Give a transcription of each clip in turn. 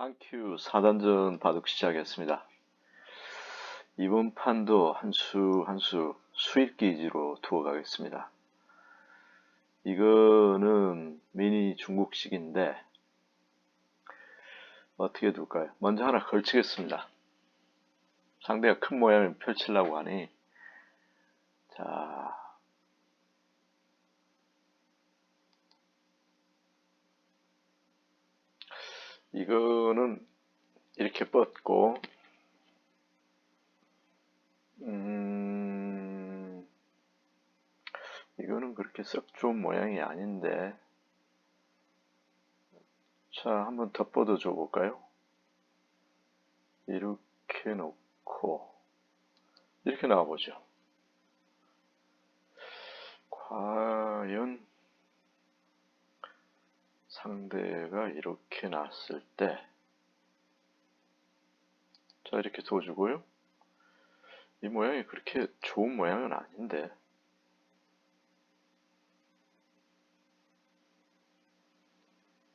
한큐 4단전 바둑 시작했습니다. 이번 판도 한 수 한 수 수익 기지로 두어 가겠습니다. 이거는 미니 중국식인데 어떻게 둘까요? 먼저 하나 걸치겠습니다. 상대가 큰 모양을 펼치려고 하니 자 이거는 이렇게 뻗고 음 이거는 그렇게 썩 좋은 모양이 아닌데 자 한번 더 뻗어 줘 볼까요? 이렇게 놓고 이렇게 나와 보죠. 과연 상대가 이렇게 났을 때, 자, 이렇게 둬주고요. 이 모양이 그렇게 좋은 모양은 아닌데,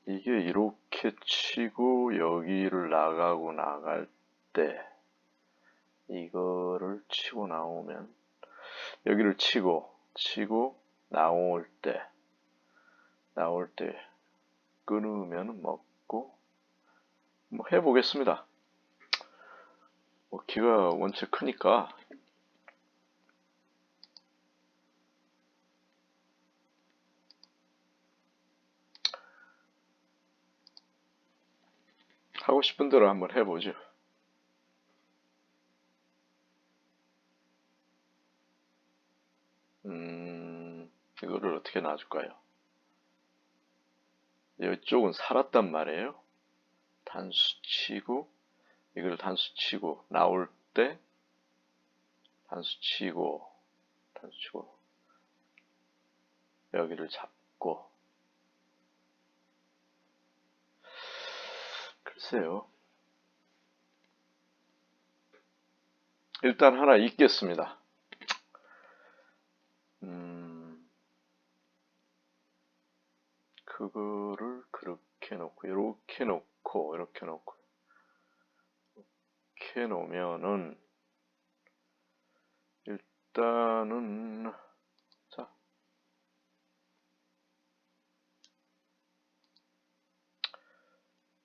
이게 이렇게 치고 여기를 나가고 나갈 때, 이거를 치고 나오면, 여기를 치고, 치고, 나올 때, 나올 때, 끊으면 먹고 뭐 해보겠습니다. 뭐 키가 원체 크니까 하고 싶은 대로 한번 해보죠. 음, 이거를 어떻게 놔줄까요? 이쪽은 살았단 말이에요. 단수 치고 이걸 단수 치고 나올 때 단수 치고 단수 치고 여기를 잡고 글쎄요. 일단 하나 읽겠습니다. 그거를 그렇게 놓고 이렇게 놓고 이렇게 놓고 이렇게 놓으면은 일단은 자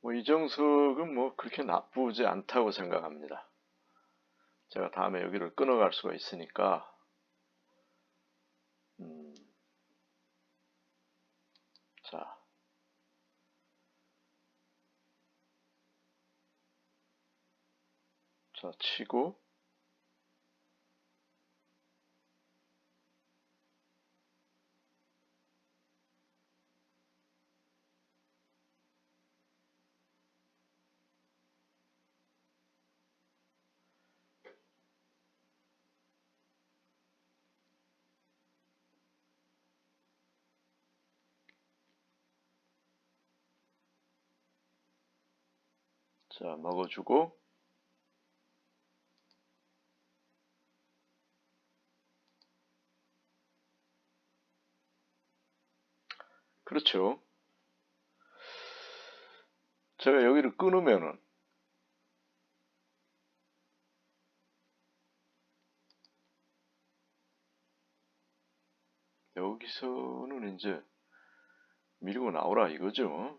뭐 이정석은 뭐 그렇게 나쁘지 않다고 생각합니다. 제가 다음에 여기를 끊어갈 수가 있으니까 자. 자, 치고. 자, 먹어주고 그렇죠. 제가 여기를 끊으면은 여기서는 이제 밀고 나오라 이거죠.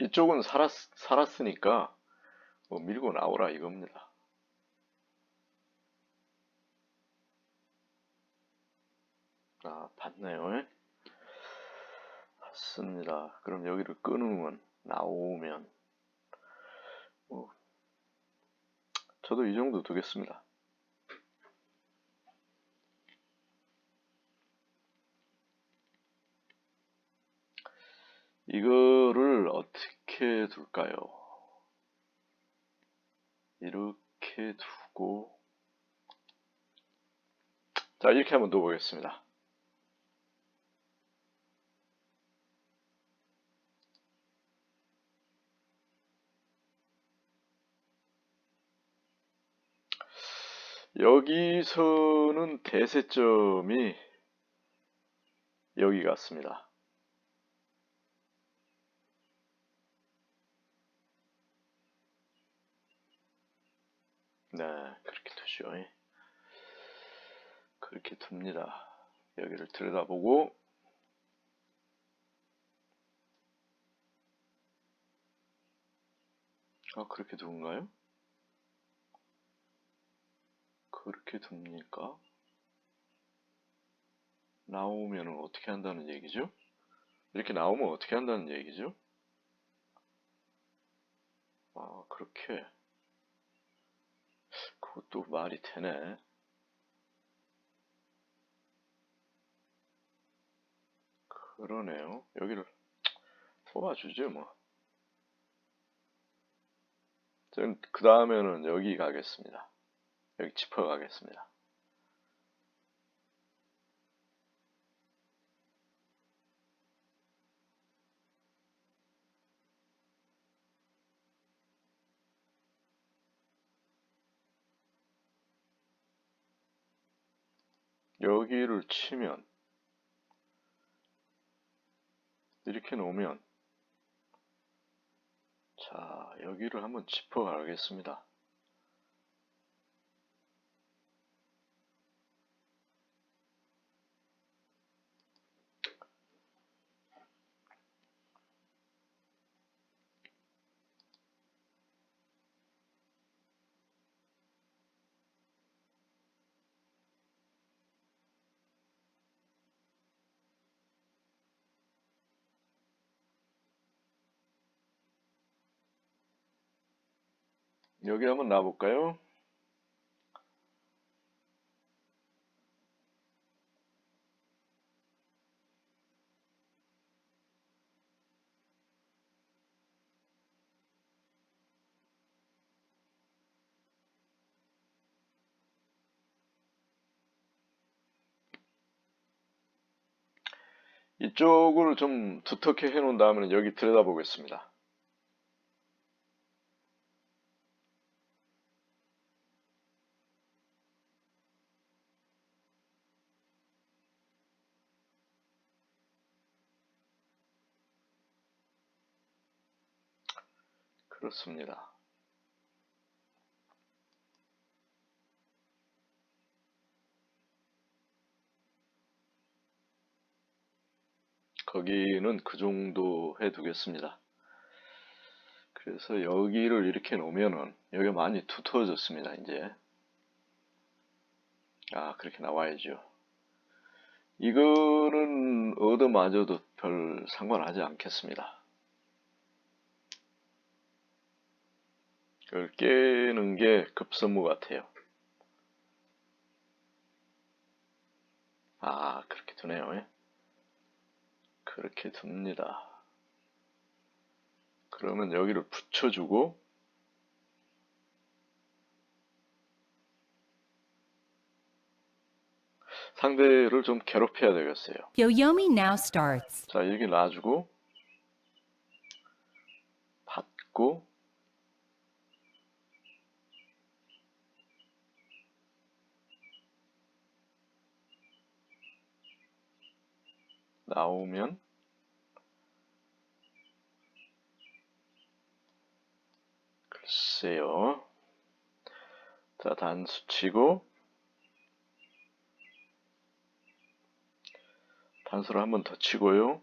이쪽은 살았, 살았으니까 뭐 밀고 나오라 이겁니다. 아, 봤네요. 봤습니다. 그럼 여기를 끊으면, 나오면, 뭐, 저도 이 정도 두겠습니다. 이거를 어떻게 둘까요? 이렇게 두고 자 이렇게 한번 둬보겠습니다. 여기서는 대세점이 여기 같습니다. 네, 그렇게 두죠. 그렇게 둡니다. 여기를 들여다보고 아 그렇게 두는가요? 그렇게 둡니까? 나오면 어떻게 한다는 얘기죠? 이렇게 나오면 어떻게 한다는 얘기죠? 아, 그렇게. 그것도 말이 되네. 그러네요. 여기를 뽑아주죠, 뭐. 그 다음에는 여기 가겠습니다. 여기 짚어 가겠습니다. 여기를 치면 이렇게 놓으면 자 여기를 한번 짚어 가겠습니다. 여기 한번 놔볼까요? 이쪽을 좀 두텁게 해 놓은 다음에 여기 들여다 보겠습니다. 그렇습니다. 거기는 그 정도 해 두겠습니다. 그래서 여기를 이렇게 놓으면은 여기가 많이 두터워졌습니다. 이제 아 그렇게 나와야죠. 이거는 얻어맞아도 별 상관하지 않겠습니다. 그걸 깨는 게 급선무 같아요. 아 그렇게 두네요. 예? 그렇게 둡니다. 그러면 여기를 붙여주고 상대를 좀 괴롭혀야 되겠어요. Yoyomi now starts. 자, 여기 놔주고 받고 나오면 글쎄요. 자, 단수 치고 단수를 한 번 더 치고요.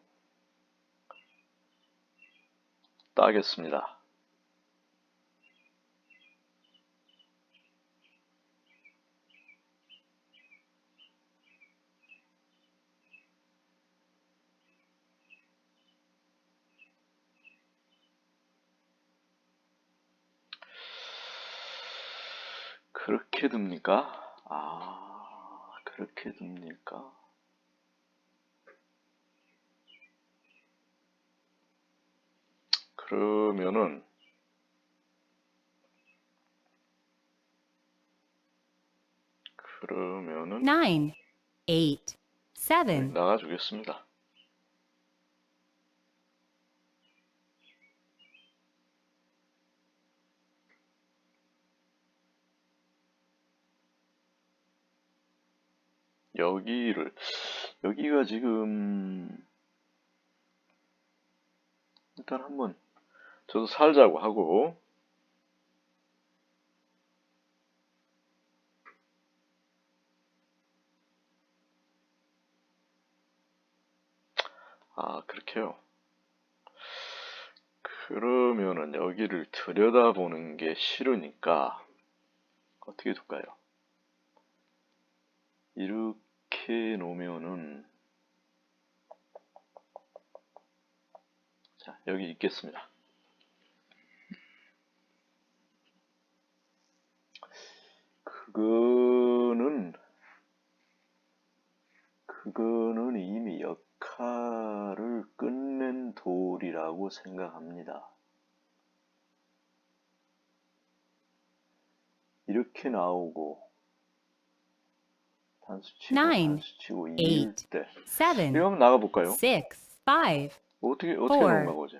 따겠습니다. 듭니까? 아, 그렇게 듭니까? 그러면은 그러면은 Nine, eight, seven, 나가 주겠습니다. 여기를 여기가 지금 일단 한번 저도 살자고 하고. 아 그렇게요. 그러면은 여기를 들여다보는 게 싫으니까 어떻게 둘까요? 이렇게 놓으면은 자, 여기 있겠습니다. 그거는 그거는 이미 역할을 끝낸 돌이라고 생각합니다. 이렇게 나오고 Nine, eight, seven, 이거 한번 나가 볼까요? six, five, 어떻게 어떻게 four. 나가 보죠.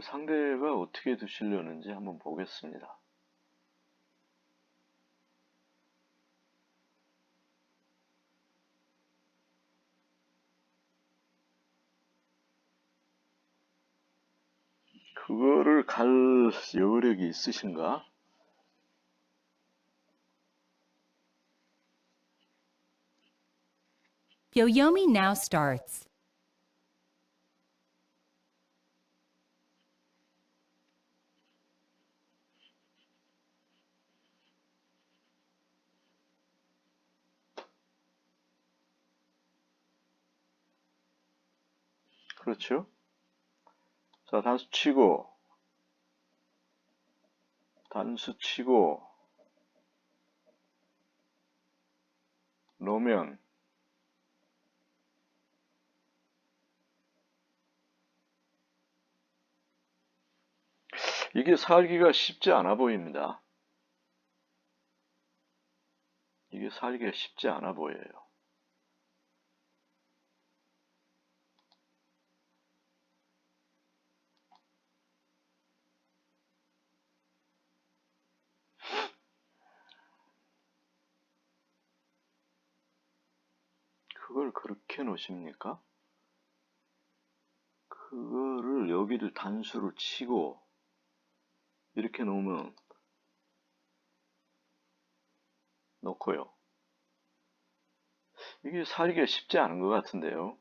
상대가 어떻게 두시려는지 한번 보겠습니다. 그거를 갈 여력이 있으신가? Yoyomi now starts. 그렇죠? 자, 단수 치고, 단수 치고, 놓으면, 이게 살기가 쉽지 않아 보입니다. 이게 살기가 쉽지 않아 보여요. 그걸 그렇게 놓으십니까? 그거를 여기를 단수를 치고 이렇게 놓으면 놓고요. 이게 살기가 쉽지 않은 것 같은데요.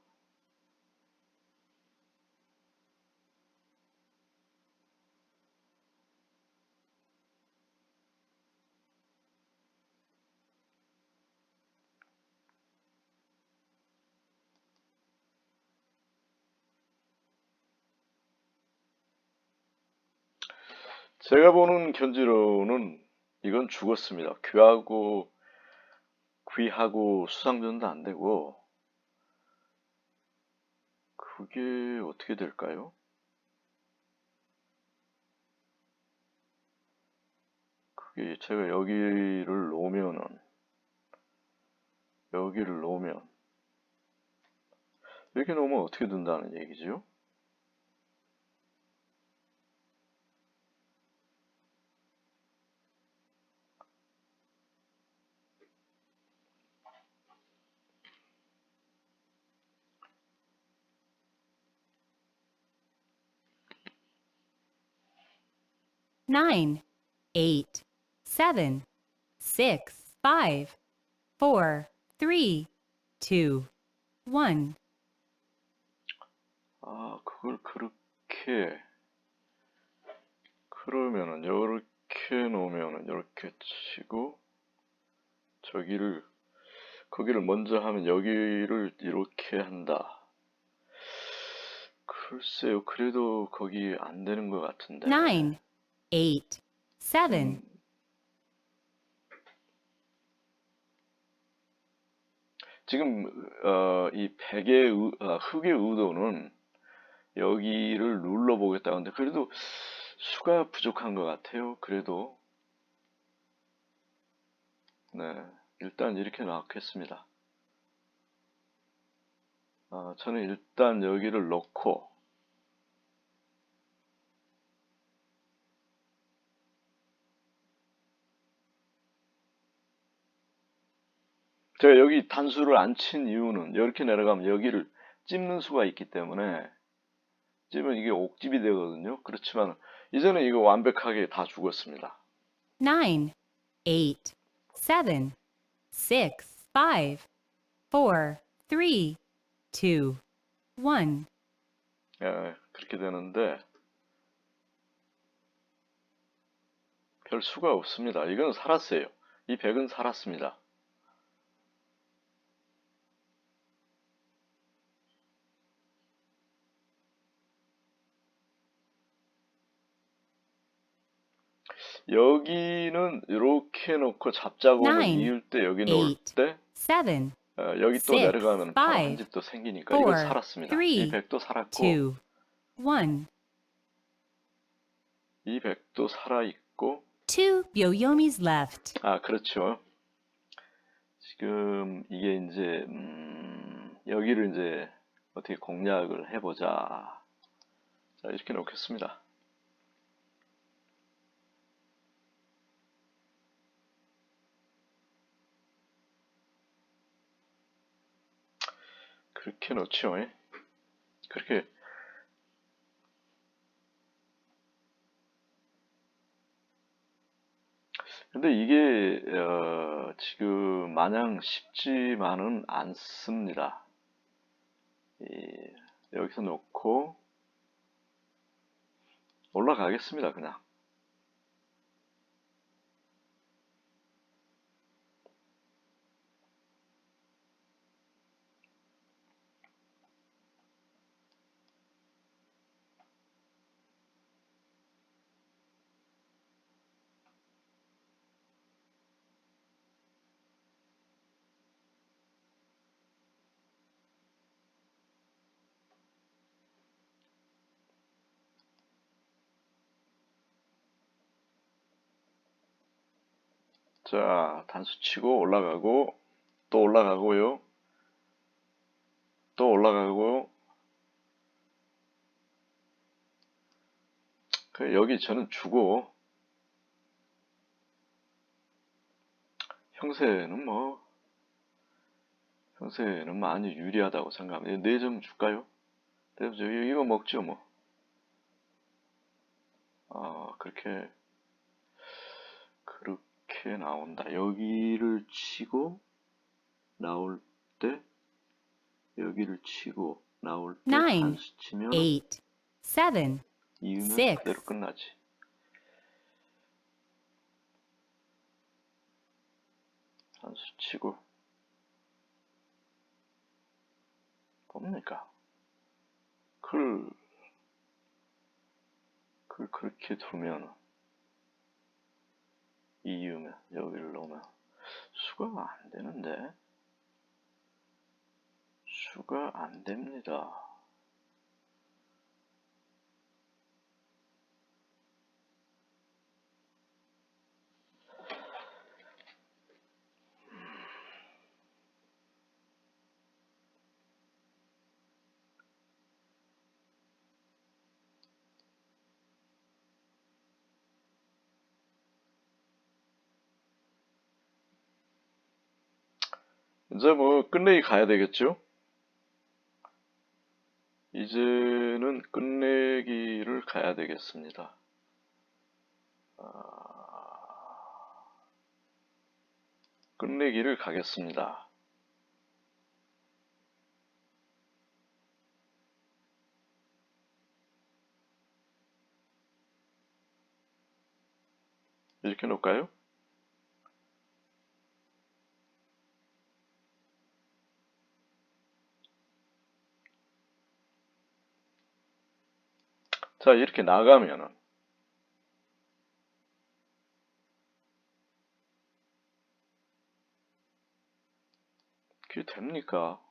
제가 보는 견지로는 이건 죽었습니다. 귀하고 귀하고 수상전도 안 되고 그게 어떻게 될까요? 그게 제가 여기를 놓으면은 여기를 놓으면 이렇게 놓으면 어떻게 된다는 얘기죠? Nine, eight, seven, six, five, four, three, two, one. 아, 그걸 그렇게 그러면은 이렇게 놓으면은 이렇게 치고 저기를 거기를 먼저 하면 여기를 이렇게 한다. 글쎄요, 그래도 거기 안 되는 것 같은데. Nine, eight, seven, 지금 어, 이 백의 의, 아, 흑의 의도는 여기를 눌러보겠다 근데 그래도 수가 부족한 것 같아요. 그래도 네 일단 이렇게 나왔겠습니다. 아, 저는 일단 여기를 넣고 제가 여기 단수를 안 친 이유는 이렇게 내려가면 여기를 찝는 수가 있기 때문에 찝으면 이게 옥집이 되거든요. 그렇지만 이제는 이거 완벽하게 다 죽었습니다. nine, eight, seven, six, five, four, three, two, 1, 예, 그렇게 되는데 별 수가 없습니다. 이건 살았어요. 이 100은 살았습니다. 여기는 이렇게 놓고 잡자고 Nine, 이을 때 여기 놓을 eight, 때 7, 어, 여기 또 six, 내려가면 바로 한 five, 집도 생기니까 이건 four, 살았습니다. three, 이 100도 살았고 2, 1. 이 100도 살아 있고 Two Byoyomis left. 아 그렇죠. 지금 이게 이제 음, 여기를 이제 어떻게 공략을 해보자. 자 이렇게 놓겠습니다. 그렇게 놓죠. 예? 그렇게 근데 이게 어, 지금 마냥 쉽지만은 않습니다. 이, 여기서 놓고 올라가겠습니다. 그냥. 자, 단수 치고 올라가고 또 올라가고요. 또 올라가고 그 여기 저는 주고 형세는 뭐 형세는 많이 유리하다고 생각합니다. 네점 줄까요? 네 점, 이거 먹죠 뭐. 아 그렇게 그렇게 나온다. 여기를 치고 나올 때 여기를 치고 나올 때 Nine, 단수 치면 8, 7, 이으면 six. 그대로 끝나지. 단수 치고 뭡니까? 글, 글 그렇게 두면 이으면 여기를 넣으면 수가 안 되는데 수가 안 됩니다. 이제 뭐 끝내기 가야 되겠죠? 이제는 끝내기를 가야 되겠습니다. 아, 끝내기를 가겠습니다. 이렇게 놓을까요? 자, 이렇게 나가면은 그게 됩니까?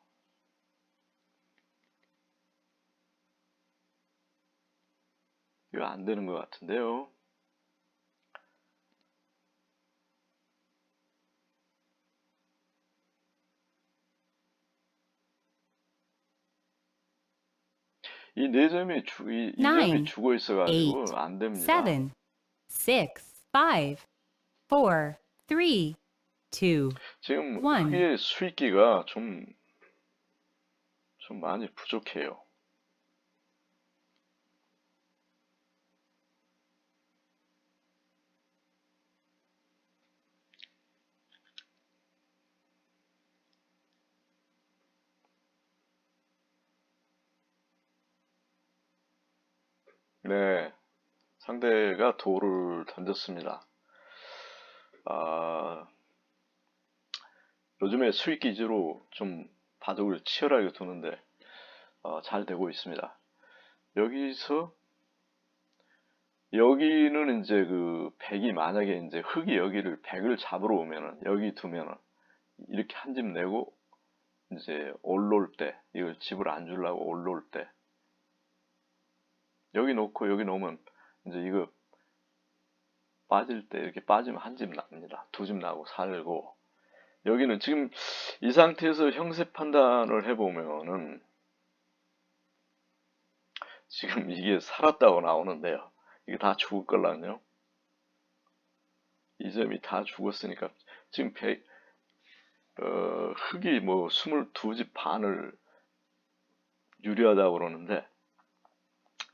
이거 안 되는 것 같은데요. 이 네 점이 죽, 이, 이 점이 Nine, 죽어 있어가지고 eight, 안 됩니다. 7, 6, 5, 4, 3, 2, 지금 one. 크게 수익기가 좀, 좀 많이 부족해요. 네, 상대가 돌을 던졌습니다. 아, 요즘에 수익 기지로 좀 바둑을 치열하게 두는데 어, 잘 되고 있습니다. 여기서 여기는 이제 그 백이 만약에 이제 흑이 여기를 백을 잡으러 오면은 여기 두면은 이렇게 한 집 내고 이제 올라올 때 이걸 집을 안 주려고 올라올 때 여기 놓고 여기 놓으면 이제 이거 빠질 때 이렇게 빠지면 한 집 납니다. 두 집 나고 살고 여기는 지금 이 상태에서 형세 판단을 해보면은 지금 이게 살았다고 나오는데요. 이게 다 죽을 걸랑요. 이 점이 다 죽었으니까 지금 백, 어, 흙이 뭐 22집 반을 유리하다고 그러는데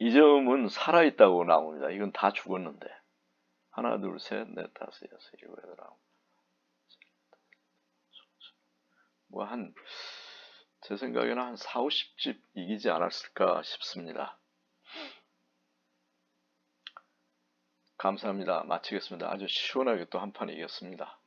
이 점은 살아있다고 나옵니다. 이건 다 죽었는데 하나 둘 셋 넷 다섯 여섯 일곱 여덟 아홉 뭐 한 제 생각에는 한 4, 50집 이기지 않았을까 싶습니다. 감사합니다. 마치겠습니다. 아주 시원하게 또 한 판 이겼습니다.